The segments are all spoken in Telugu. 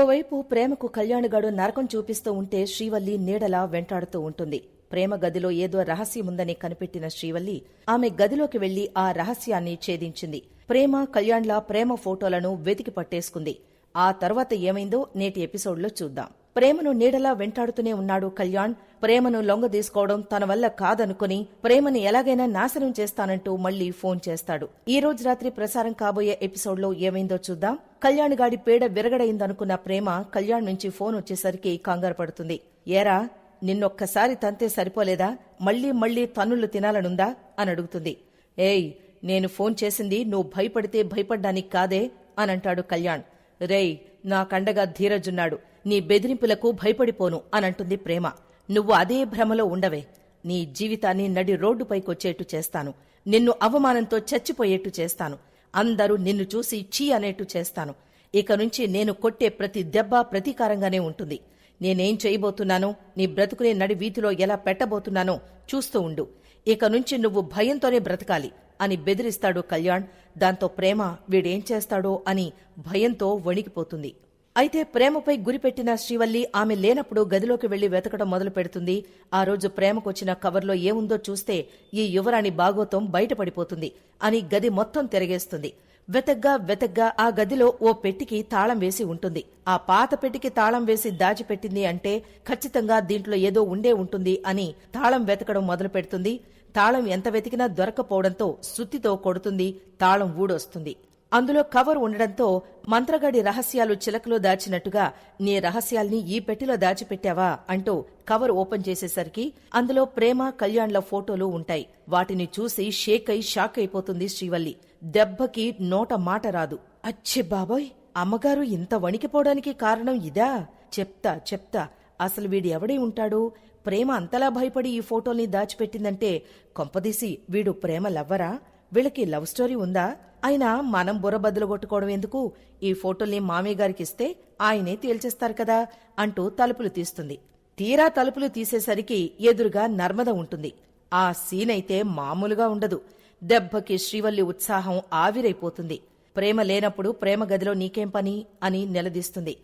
ఓవైపు ప్రేమకు కళ్యాణ్గాడు నరకం చూపిస్తూ ఉంటే శ్రీవల్లి నీడలా వెంటాడుతూ ఉంటుంది. ప్రేమ గదిలో ఏదో రహస్యముందని కనిపెట్టిన శ్రీవల్లి ఆమె గదిలోకి వెళ్ళి ఆ రహస్యాన్ని ఛేదించింది. ప్రేమ కళ్యాణ్ల ప్రేమ ఫోటోలను వెతికి పట్టేసుకుంది. ఆ తర్వాత ఏమైందో నేటి ఎపిసోడ్లో చూద్దాం. ప్రేమను నీడలా వెంటాడుతూనే ఉన్నాడు కళ్యాణ్. ప్రేమను లొంగదీసుకోవడం తన వల్ల కాదనుకుని ప్రేమని ఎలాగైనా నాశనం చేస్తానంటూ మళ్ళీ ఫోన్ చేస్తాడు. ఈ రోజు రాత్రి ప్రసారం కాబోయే ఎపిసోడ్లో ఏమైందో చూద్దాం. కళ్యాణ్ గాడి పేడ విరగడైందనుకున్న ప్రేమ కళ్యాణ్ నుంచి ఫోన్ వచ్చేసరికి కంగారు పడుతుంది. ఏరా నిన్నొక్కసారి తంతే సరిపోలేదా? మళ్ళీ మళ్ళీ తన్నులు తినాలనుందా? అని అడుగుతుంది. ఏయ్ నేను ఫోన్ చేసింది నువ్వు భయపడితే భయపడ్డానికి కాదే? అనంటాడు కళ్యాణ్. రేయ్ నాకండగా ధీరజున్నాడు నీ బెదిరింపులకు భయపడిపోను అనంటుంది ప్రేమ. నువ్వు అదే భ్రమలో ఉండవే. నీ జీవితాన్ని నడి రోడ్డుపైకొచ్చేట్టు చేస్తాను. నిన్ను అవమానంతో చచ్చిపోయేట్టు చేస్తాను. అందరూ నిన్ను చూసి చీ అనేట్టు చేస్తాను. ఇక నుంచి నేను కొట్టే ప్రతి దెబ్బ ప్రతీకారంగానే ఉంటుంది. నేనేం చేయబోతున్నానో నీ బ్రతుకునే నడి వీధిలో ఎలా పెట్టబోతున్నానో చూస్తూ ఉండు. ఇక నుంచి నువ్వు భయంతోనే బ్రతకాలి అని బెదిరిస్తాడు కళ్యాణ్. దాంతో ప్రేమ వీడేం చేస్తాడో అని భయంతో వణికిపోతుంది. అయితే ప్రేమపై గురిపెట్టిన శ్రీవల్లి ఆమె లేనప్పుడు గదిలోకి వెళ్ళి వెతకడం మొదలు పెడుతుంది ఆ రోజు ప్రేమకొచ్చిన కవర్లో ఏముందో చూస్తే ఈ యువరాణి బాగోతం బయటపడిపోతుంది అని గది మొత్తం తిరగేస్తుంది. వెతగ్గా వెతగ్గా ఆ గదిలో ఓ పెట్టికి తాళం వేసి ఉంటుంది. ఆ పాత పెట్టికి తాళం వేసి దాచిపెట్టింది అంటే ఖచ్చితంగా దీంట్లో ఏదో ఉండే ఉంటుంది అని తాళం వెతకడం మొదలు పెడుతుంది తాళం ఎంత వెతికినా దొరకపోవడంతో సుత్తితో కొడుతుంది. తాళం ఊడొస్తుంది. అందులో కవర్ ఉండడంతో మంత్రగాడి రహస్యాలు చిలకలో దాచినట్టుగా నీ రహస్యాల్ని ఈ పెట్టెలో దాచిపెట్టావా? అంటూ కవర్ ఓపెన్ చేసేసరికి అందులో ప్రేమ కళ్యాణ్ల ఫోటోలు ఉంటాయి. వాటిని చూసి షేక్ అయి షాక్ అయిపోతుంది శ్రీవల్లి. దెబ్బకి నోట మాట రాదు. అచ్చి బాబోయ్! అమ్మగారు ఇంత వణికిపోవడానికి కారణం ఇదా? చెప్తా చెప్తా. అసలు వీడు ఎవడై ఉంటాడు? ప్రేమ అంతలా భయపడి ఈ ఫోటోల్ని దాచిపెట్టిందంటే కొంపదీసి వీడు ప్రేమ లవ్వరా? వీళ్ళకి లవ్ స్టోరీ ఉందా? అయినా మనం బుర్ర బదులు కొట్టుకోవడం ఎందుకు? ఈ ఫోటోల్ని మామయ్య గారికి ఇస్తే ఆయనే తేల్చేస్తారు కదా అంటూ తలుపులు తీస్తుంది. తీరా తలుపులు తీసేసరికి ఎదురుగా నర్మద ఉంటుంది. ఆ సీనైతే మామూలుగా ఉండదు. దెబ్బకి శ్రీవల్లి ఉత్సాహం ఆవిరైపోతుంది. ప్రేమ లేనప్పుడు ప్రేమ గదిలో నీకేం పని? అని నిలదీస్తుంది.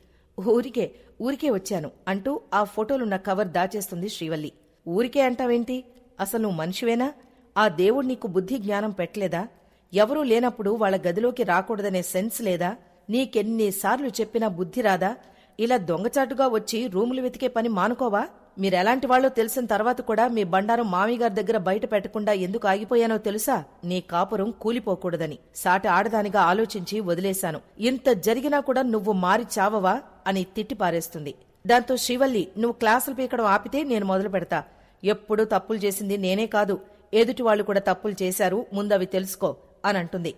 ఊరికే ఊరికే వచ్చాను అంటూ ఆ ఫోటోలున్న కవర్ దాచేస్తుంది శ్రీవల్లి. ఊరికే అంటావేంటి? అసలు నువ్వు మనిషివేనా? ఆ దేవుడు నీకు బుద్ధి జ్ఞానం పెట్టలేదా? ఎవరూ లేనప్పుడు వాళ్ళ గదిలోకి రాకూడదనే సెన్స్ లేదా? నీకెన్నిసార్లు చెప్పినా బుద్ధి రాదా? ఇలా దొంగచాటుగా వచ్చి రూములు వెతికే పని మానుకోవా? మీరెలాంటి వాళ్ళో తెలిసిన తర్వాత కూడా మీ బండారం మామీగారి దగ్గర బయట పెట్టకుండా ఎందుకు ఆగిపోయానో తెలుసా? నీ కాపురం కూలిపోకూడదని. సాటి ఆడదానిగా ఆలోచించి వదిలేశాను. ఇంత జరిగినా కూడా నువ్వు మారి చావవా? అని తిట్టిపారేస్తుంది దాంతో శ్రీవల్లి నువ్వు క్లాసులు పీకడం ఆపితే నేను మొదలు పెడతా. ఎప్పుడూ తప్పులు చేసింది నేనే కాదు. ఎదుటి వాళ్ళు కూడా తప్పులు చేశారు. ముందవి తెలుసుకో. అని అంటుంది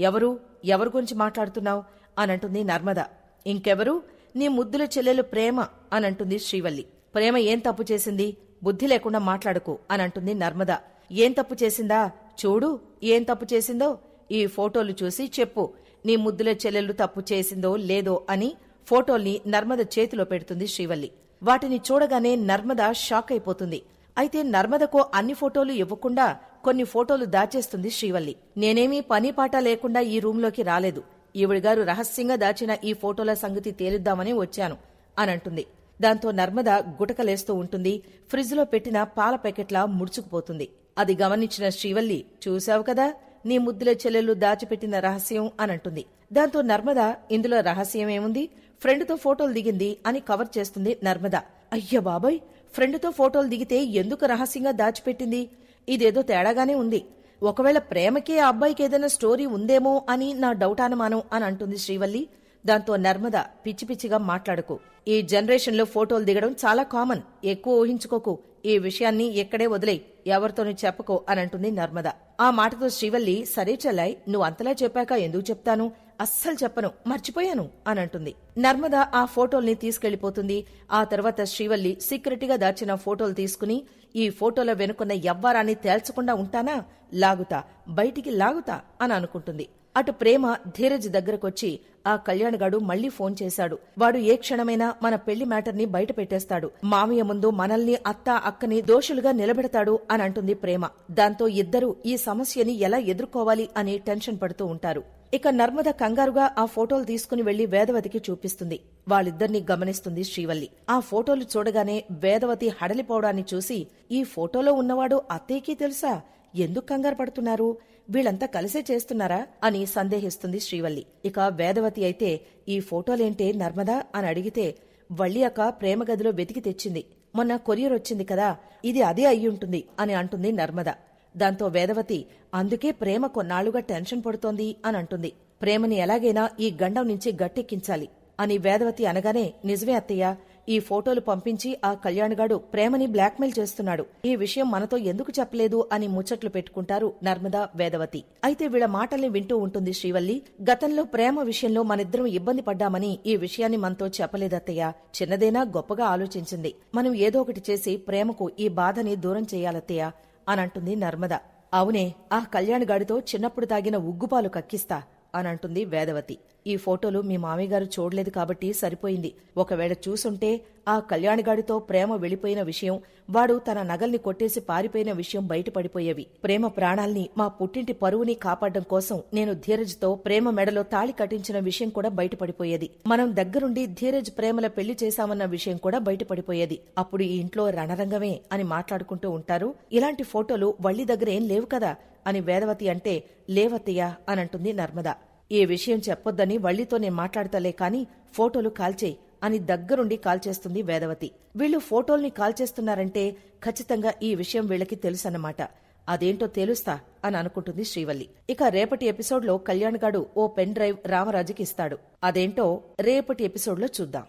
ఎవరు? ఎవరి గురించి మాట్లాడుతున్నావు? అనంటుంది నర్మద. ఇంకెవరు? నీ ముద్దుల చెల్లెలు ప్రేమ అనంటుంది శ్రీవల్లి. ప్రేమ ఏం తప్పు చేసింది? బుద్ధి లేకుండా మాట్లాడుకు అనంటుంది నర్మద. ఏం తప్పు చేసిందా? చూడు ఏం తప్పు చేసిందో? ఈ ఫోటోలు చూసి చెప్పు. నీ ముద్దుల చెల్లెలు తప్పు చేసిందో లేదో అని ఫోటోల్ని నర్మద చేతిలో పెడుతుంది శ్రీవల్లి. వాటిని చూడగానే నర్మద షాక్ అయిపోతుంది. అయితే నర్మదకు అన్ని ఫోటోలు ఇవ్వకుండా కొన్ని ఫోటోలు దాచేస్తుంది శ్రీవల్లి. నేనేమీ పని పాట లేకుండా ఈ రూంలోకి రాలేదు. ఈవిడిగారు రహస్యంగా దాచిన ఈ ఫోటోల సంగతి తేలిద్దామని వచ్చాను అనంటుంది. దాంతో నర్మద గుటకలేస్తూ ఉంటుంది. ఫ్రిడ్జ్లో పెట్టిన పాల ప్యాకెట్లా ముడుచుకుపోతుంది. అది గమనించిన శ్రీవల్లి చూశావు కదా నీ ముద్దుల చెల్లెలు దాచిపెట్టిన రహస్యం అనంటుంది. దాంతో నర్మద ఇందులో రహస్యమేముంది? ఫ్రెండ్తో ఫోటోలు దిగింది అని కవర్ చేస్తుంది నర్మద. అయ్య బాబోయ్ ఫ్రెండ్తో ఫోటోలు దిగితే ఎందుకు రహస్యంగా దాచిపెట్టింది? ఇదేదో తేడాగానే ఉంది. ఒకవేళ ప్రేమకే ఆ అబ్బాయికి ఏదైనా స్టోరీ ఉందేమో అని నా డౌట్ అనుమానం అని అంటుంది శ్రీవల్లి. దాంతో నర్మద పిచ్చి పిచ్చిగా మాట్లాడకు. ఈ జనరేషన్లో ఫోటోలు దిగడం చాలా కామన్. ఎక్కువ ఊహించుకోకు. ఈ విషయాన్ని ఎక్కడే వదిలే ఎవరితోనూ చెప్పకో అని అంటుంది నర్మద. ఆ మాటతో శ్రీవల్లి సరే చెల్లాయ్ నువ్వు అంతలా చెప్పాక ఎందుకు చెప్తాను? అస్సలు చెప్పను మర్చిపోయాను అని అంటుంది. నర్మద ఆ ఫోటోల్ని తీసుకెళ్ళిపోతుంది ఆ తర్వాత శ్రీవల్లి సీక్రెట్గా దాచిన ఫోటోలు తీసుకుని ఈ ఫోటోల వెనుకున్న ఎవ్వరాన్ని తేల్చకుండా ఉంటానా? లాగుతా. బయటికి లాగుతా అని అనుకుంటుంది. అటు ప్రేమ ధీరజ్ దగ్గరకొచ్చి ఆ కళ్యాణ్గాడు మళ్ళీ ఫోన్ చేశాడు. వాడు ఏ క్షణమైనా మన పెళ్ళి మ్యాటర్ని బయట పెట్టేస్తాడు. మామయ్య ముందు మనల్ని అత్త అక్కని దోషులుగా నిలబెడతాడు అని అంటుంది ప్రేమ. దాంతో ఇద్దరూ ఈ సమస్యని ఎలా ఎదుర్కోవాలి అని టెన్షన్ పడుతూ ఉంటారు. ఇక నర్మద కంగారుగా ఆ ఫోటోలు తీసుకుని వెళ్ళి వేదవతికి చూపిస్తుంది. వాళ్ళిద్దరినీ గమనిస్తుంది శ్రీవల్లి. ఆ ఫోటోలు చూడగానే వేదవతి హడలిపోవడాన్ని చూసి ఈ ఫోటోలో ఉన్నవాడు అత్తయ్యకి తెలుసా? ఎందుకు కంగారు పడుతున్నారు? వీళ్ళంతా కలిసే చేస్తున్నారా? అని సందేహిస్తుంది శ్రీవల్లి. ఇక వేదవతి అయితే ఈ ఫోటోలేంటే నర్మదా? అని అడిగితే వళ్ళి అక్క ప్రేమగదిలో వెతికి తెచ్చింది. మొన్న కొరియర్ వచ్చింది కదా ఇది అదే అయ్యుంటుంది అని అంటుంది నర్మద. దాంతో వేదవతి అందుకే ప్రేమ కొన్నాళ్ళుగా టెన్షన్ పడుతోంది అని అంటుంది. ప్రేమని ఎలాగైనా ఈ గండం నుంచి గట్టెక్కించాలి అని వేదవతి అనగానే నిజమే అత్తయ్య ఈ ఫోటోలు పంపించి ఆ కళ్యాణ్గాడు ప్రేమని బ్లాక్మెయిల్ చేస్తున్నాడు. ఈ విషయం మనతో ఎందుకు చెప్పలేదు అని ముచ్చట్లు పెట్టుకుంటారు నర్మదా వేదవతి. అయితే వీళ్ళ మాటల్ని వింటూ ఉంటుంది శ్రీవల్లి. గతంలో ప్రేమ విషయంలో మనిద్దరం ఇబ్బంది పడ్డామని ఈ విషయాన్ని మనతో చెప్పలేదత్తయ్య చిన్నదైనా గొప్పగా ఆలోచించింది. మనం ఏదో ఒకటి చేసి ప్రేమకు ఈ బాధని దూరం చేయాలత్తయ్య. అనంటుంది నర్మద. అవునే ఆ కళ్యాణ్గాడితో చిన్నప్పుడు తాగిన ఉగ్గుపాలు కక్కిస్తా. అని అంటుంది వేదవతి. ఈ ఫోటోలు మీ మామయ్యగారు చూడలేదు కాబట్టి సరిపోయింది. ఒకవేళ చూసుంటే ఆ కళ్యాణిగాడితో ప్రేమ వెళ్ళిపోయిన విషయం వాడు తన నగల్ని కొట్టేసి పారిపోయిన విషయం బయటపడిపోయేవి. ప్రేమ ప్రాణాల్ని మా పుట్టింటి పరువుని కాపాడడం కోసం నేను ధీరజ్తో ప్రేమ మెడలో తాళి కట్టించిన విషయం కూడా బయటపడిపోయేది. మనం దగ్గరుండి ధీరజ్ ప్రేమల పెళ్ళి చేశామన్న విషయం కూడా బయటపడిపోయేది. అప్పుడు ఈ ఇంట్లో రణరంగమే అని మాట్లాడుకుంటూ ఉంటారు. ఇలాంటి ఫోటోలు వళ్ళి దగ్గర ఏం లేవు కదా. అని వేదవతి అంటే లేవత్తయ్య అనంటుంది నర్మద. ఈ విషయం చెప్పొద్దని వల్లితో నేను మాట్లాడతలే కాని ఫోటోలు కాల్చేయి అని దగ్గరుండి కాల్చేస్తుంది వేదవతి. వీళ్ళు ఫోటోల్ని కాల్చేస్తున్నారంటే ఖచ్చితంగా ఈ విషయం వీళ్ళకి తెలుసన్నమాట. అదేంటో తెలుస్తా అని అనుకుంటుంది శ్రీవల్లి. ఇక రేపటి ఎపిసోడ్లో కళ్యాణ్గాడు ఓ పెన్ డ్రైవ్ రామరాజుకి ఇస్తాడు. అదేంటో రేపటి ఎపిసోడ్లో చూద్దాం.